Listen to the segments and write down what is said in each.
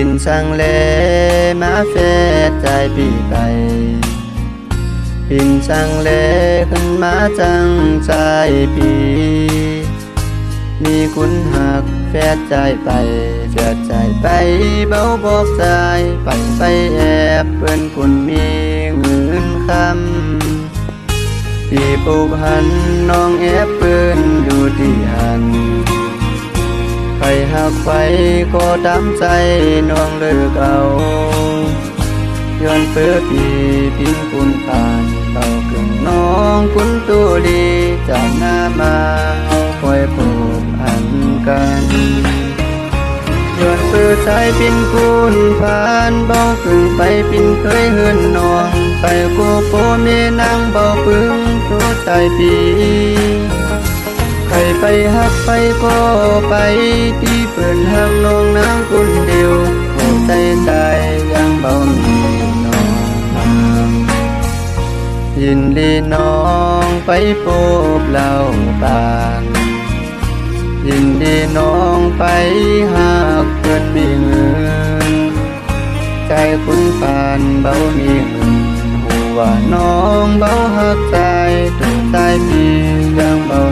ินสังเลมาเฟดใจปีไปปินสังเลขึ้นมาจังใจปีมีคุณหักแฟดใจไปเฟดใจไปเบาบอกใจไปไปแอบเพื่อนคุณมีเงินคำปีปูพันน้องแอบเปื้อนอยู่ที่หัน หักไปก็ตามใจน้องเลิกเอาย้อนเปิดปีพิงคุณผ่านเบาเกินน้องคุณตัวดีจากหน้ามาเอาคอยพบอันกันย้อนเปิดใจปินคุณผ่านเบาเกินไปปินเคยเฮือนน้องไปกูโปเมนางเบาปึงตัวใจปี ใครไปหักไปก็ไปที่เปิดหักน้องนางคนเดียวหัวใจตายยังเบามีน้องยินดีน้องไปพบเล่าปานยินดีน้องไปหากเพื่อนมีเงินใจคุณปานเบามีเงินหัวน้องเบาหักใจถึงใจพี่ยังเบา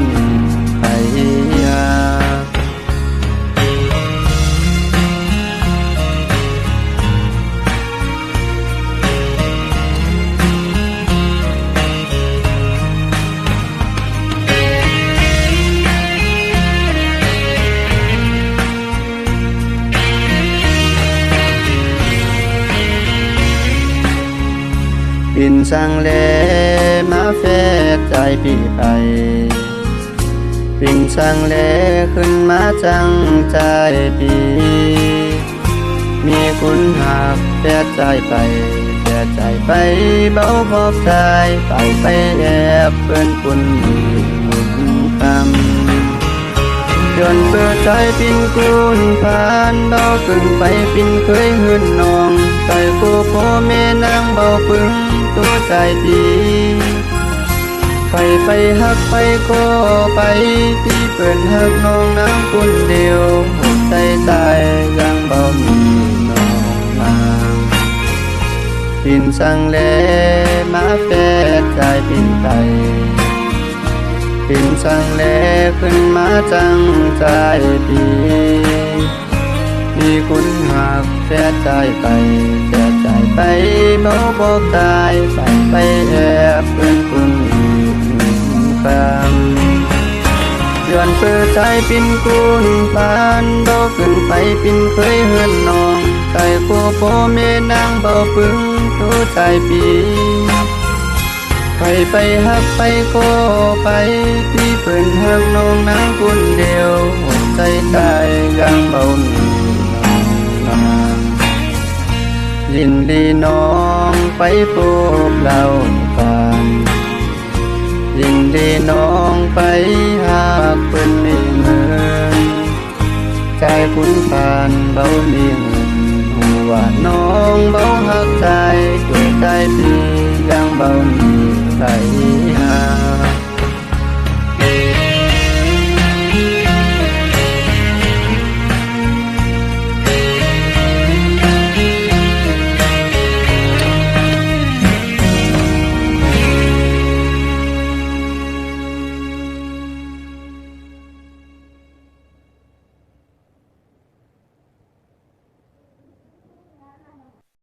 ปินสังเลมาเฟดใจพี่ไปปิ่งสังเลขึ้นมาจังใจพี่มีคุณหักแฟดใจไปแฟดใจไปเบาพอบใจไปไปแอบเพื่อนคุณมีบุญคำจนเปิดใจปินกุนผ่านเบาขึ้นไปปินเคยหืนนองใจกูพ่อแม่นางเบาปึง ตัวใจดีไปไปหักไปก็ไปที่เปิดหักน้องนางคนเดียวหัวใจตายยังเบามีน้องมาปินสังเลมาแฟดใจปินไปปินสังเลขึ้นมาจังใจปีมีคุณหักแฟดใจไปแฟดใจไป เบาบอกตายไปไปแอบเป็นคุณอีกหนึ่งคำย้อนเปิดใจปินกุนปานเบาขึ้นไปปินเคยเฮือนน้องใจกูพ่อแม่นางเบาปึงตัวใจปีใครไปหักไปก็ไปที่เพิ่นหักน้องนางคนเดียวหัวใจตายยังเบาหนีน้องนายินดีน้อง ไปพบเรากันยินดีน้องไปหากเพิ่นมีเงินใจคุ้นผ่านเบามีเงินหัวน้องเบาหักใจตัวใจพี่ยังเบามีใจ